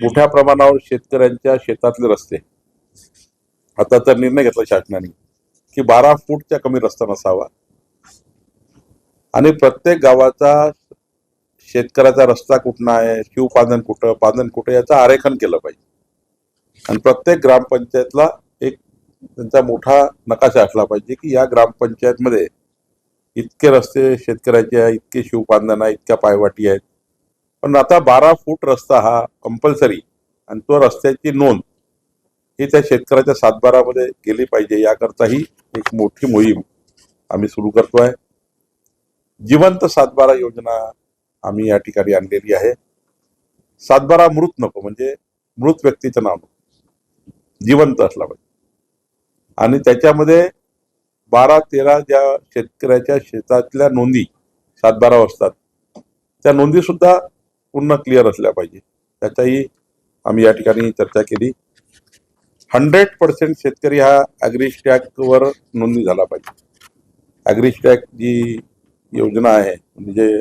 मोठ्या प्रमाणावर शेतकऱ्यांच्या शेतातले रस्ते. आता तर निर्णय घेतला शासनाने की बारा फूटच्या कमी रस्ता नसावा. आणि प्रत्येक गावाचा शेतकऱ्याचा रस्ता कुठं आहे शिवपादन कुठं पादन कुठं याचं आरेखन केलं पाहिजे. आणि प्रत्येक ग्रामपंचायतला एक त्यांचा मोठा नकाशा असला पाहिजे की या ग्रामपंचायतमध्ये इतके रस्ते शेतकऱ्याचे आहे इतके शिवपांधन आहे इतक्या पायवाटी आहेत पण आता बारा फूट रस्ता हा कंपल्सरी आणि तो रस्त्याची नोंद ही त्या शेतकऱ्याच्या सातबारामध्ये गेली पाहिजे याकरताही एक मोठी मोहीम आम्ही सुरू करतो आहे जिवंत सातबारा योजना आम्ही या ठिकाणी आणलेली आहे. सातबारा मृत नको म्हणजे मृत व्यक्तीचं नाव नको. जिवंत असला पाहिजे आणि त्याच्यामध्ये बारा तेरा ज्या शेतकऱ्याच्या शेतातल्या नोंदी सातबारा असतात त्या नोंदी सुद्धा पूर्ण क्लिअर असल्या पाहिजे. त्याचाही आम्ही या ठिकाणी चर्चा केली. हंड्रेड पर्सेंट शेतकरी हा ॲग्रिस्टॅकवर नोंदणी झाला पाहिजे. ॲग्रिस्टॅक जी योजना आहे म्हणजे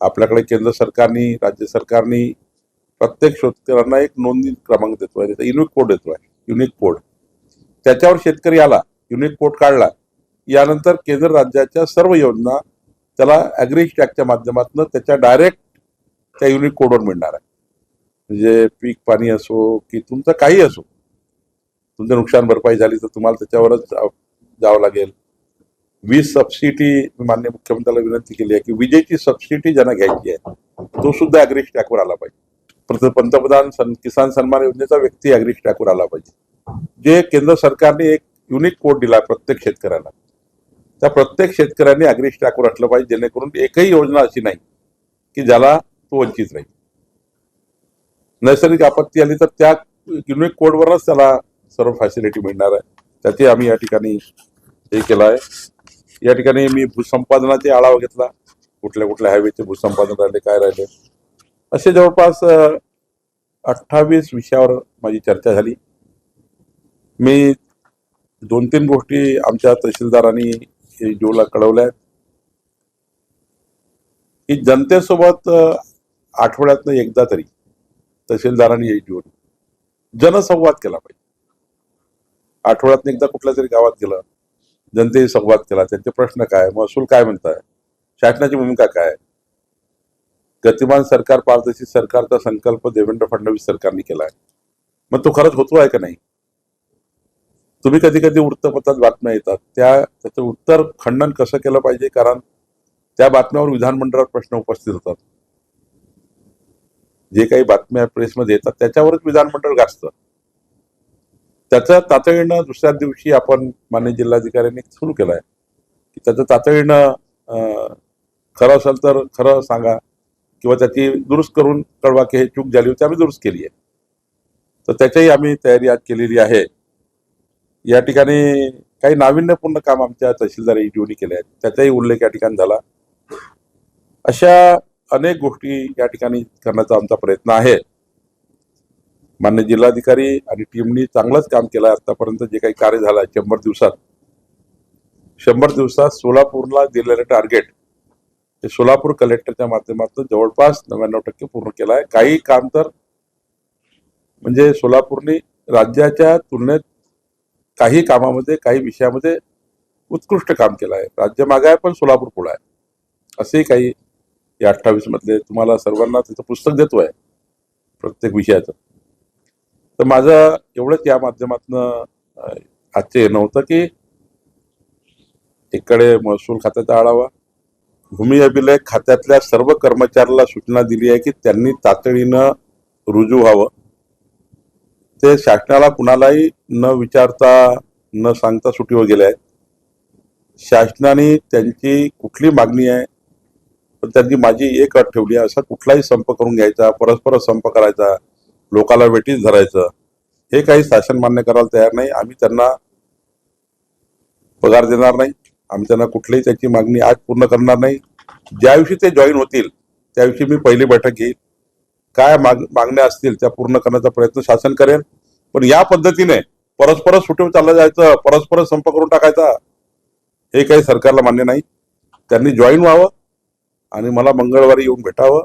आपल्याकडे केंद्र सरकारनी राज्य सरकारनी प्रत्येक शेतकऱ्यांना एक नोंदणी क्रमांक देतो आहे. त्याचा युनिक कोड देतो आहे. युनिक कोड त्याच्यावर शेतकरी आला युनिक कोड काढला यानंतर केंद्र राज्याच्या सर्व योजना त्याला ॲग्रिस्टॅकच्या माध्यमातून त्याच्या डायरेक्ट त्या युनिक कोडवर मिळणार आहे. म्हणजे पीक पाणी असो की तुमचं काही असो तुमचं नुकसान भरपाई झाली तर तुम्हाला त्याच्यावरच जावं लागेल. वीज सबसिडी मान्य मुख्यमंत्र्याला विनंती केली आहे की विजेची सबसिडी ज्यांना घ्यायची आहे तो सुद्धा ॲग्री स्टॅकवर आला पाहिजे. पंतप्रधान सन किसान सन्मान योजनेचा व्यक्ती ॲग्री स्टॅकवर आला पाहिजे. जे केंद्र सरकारने एक युनिक कोड दिला प्रत्येक शेतकऱ्याला त्या प्रत्येक शेतकऱ्यांनी ॲग्री स्टॅकवर असलं पाहिजे जेणेकरून एकही योजना अशी नाही की ज्याला तो वंचित राहील नैसर्गिक आपत्ती आली तर त्या युनिक कोडवरच त्याला सर्व फॅसिलिटी मिळणार आहे. त्याचे आम्ही या ठिकाणी हे केलं आहे. या ठिकाणी मी भूसंपादनाचे आढावा घेतला. कुठल्या कुठल्या हायवेचे भूसंपादन राहिले काय राहिले. असे जवळपास अठ्ठावीस विषयावर माझी चर्चा झाली. मी दोन तीन गोष्टी आमच्या तहसीलदारांनी जीवला कळवल्या की जनतेसोबत आठवड्यातनं एकदा तरी तहसीलदारांनी यायची होती. जनसंवाद केला पाहिजे. आठवड्यात एकदा कुठल्या तरी गावात गेलं जनतेशी संवाद केला त्यांचे प्रश्न काय महसूल काय म्हणताय शासनाची भूमिका काय गतिमान सरकार पारदर्शी सरकारचा संकल्प देवेंद्र फडणवीस सरकारने केला आहे. मग तो खरंच होतो आहे का नाही? तुम्ही कधी कधी वृत्तपत्रात बातम्या येतात त्या त्याचं उत्तर खंडन कसं केलं पाहिजे? कारण त्या बातम्यावर विधानमंडळात प्रश्न उपस्थित होतात. जे काही बातम्या प्रेसमध्ये येतात त्याच्यावरच विधानमंडळ गाजतं. त्याचं तातडीनं दुसऱ्या दिवशी आपण मान्य जिल्हाधिकाऱ्यांनी सुरू केलं आहे की त्याचं तातडीनं अं, खरं असेल तर खरं सांगा किंवा त्याची दुरुस्त करून कळवा की हे चूक झाली होती आम्ही दुरुस्त केली आहे. तर त्याच्याही आम्ही तयारी आज केलेली आहे. या ठिकाणी काही नाविन्यपूर्ण काम आमच्या तहसीलदार ईडीओनी केले आहेत. त्याचाही उल्लेख या ठिकाणी झाला. अशा अनेक गोष्टी या ठिकाणी करण्याचा आमचा प्रयत्न आहे. मान्य जिल्हाधिकारी आणि टीमनी चांगलंच काम केलं आहे आतापर्यंत जे काही कार्य झालं आहे शंभर दिवसात. शंभर दिवसात सोलापूरला दिलेलं टार्गेट ते सोलापूर कलेक्टरच्या माध्यमातून जवळपास नव्याण्णव टक्के पूर्ण केलं आहे. काही काम तर म्हणजे सोलापूरने राज्याच्या तुलनेत काही कामामध्ये काही विषयामध्ये उत्कृष्ट काम केलं आहे. राज्य मागे आहे पण सोलापूर पुढं आहे. असेही काही या अठ्ठावीस मधले तुम्हाला सर्वांना त्याचं पुस्तक देतो आहे प्रत्येक विषयाचं. तर माझं एवढंच या माध्यमातनं आजचं येणं होतं नव्हतं की एकडे महसूल खात्याचा आढावा भूमी अभिलेख खात्यातल्या सर्व कर्मचाऱ्याला सूचना दिली आहे की त्यांनी तातडीनं रुजू व्हावं. ते शासनाला कुणालाही न विचारता न सांगता सुटीवर गेले आहेत. शासनाने त्यांची कुठली मागणी आहे पण त्यांनी माझी एक अट ठेवली आहे असा कुठलाही संप करून घ्यायचा परस्पर संप करायचा लोकाला वेटीस धरायचं हे काही शासन मान्य करायला तयार नाही. आम्ही त्यांना पगार देणार नाही. आम्ही त्यांना कुठलीही त्याची मागणी आज पूर्ण करणार नाही. ज्या दिवशी ते जॉईन होतील त्याविषयी मी पहिली बैठक घेईल काय माग मागण्या असतील त्या पूर्ण करण्याचा प्रयत्न शासन करेल. पण या पद्धतीने परस्पर सुटून चाललं जायचं परस्पर संप करून टाकायचा हे काही सरकारला मान्य नाही. त्यांनी जॉईन व्हावं. आणि मला मंगळवारी येऊन भेटावं.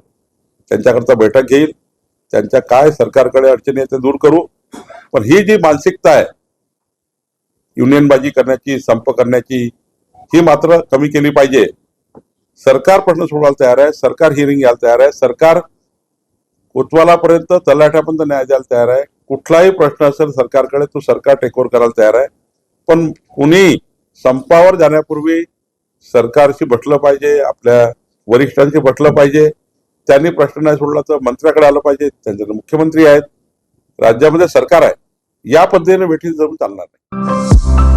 त्यांच्याकरता बैठक घेईल. त्यांच्या काय सरकारकडे अडचणी आहेत ते दूर करू. पण ही जी मानसिकता आहे युनियनबाजी करण्याची संप करण्याची ही मात्र कमी केली पाहिजे. सरकार प्रश्न सोडवायला तयार आहे. सरकार हिअरिंग घ्यायला तयार आहे. सरकार कोतवालापर्यंत तलाठ्यापर्यंत न्याय द्यायला तयार आहे. कुठलाही प्रश्न असेल सरकारकडे तो सरकार टेकओव्हर करायला तयार आहे. पण कुणी संपावर जाण्यापूर्वी सरकारशी बसलं पाहिजे. आपल्या वरिष्ठांशी बसलं पाहिजे. त्यांनी प्रश्न नाही सोडला तर मंत्र्याकडे आलं पाहिजे. त्यांच्या मुख्यमंत्री आहेत. राज्यामध्ये सरकार आहे. या पद्धतीने भेटी जमून चालणार नाही.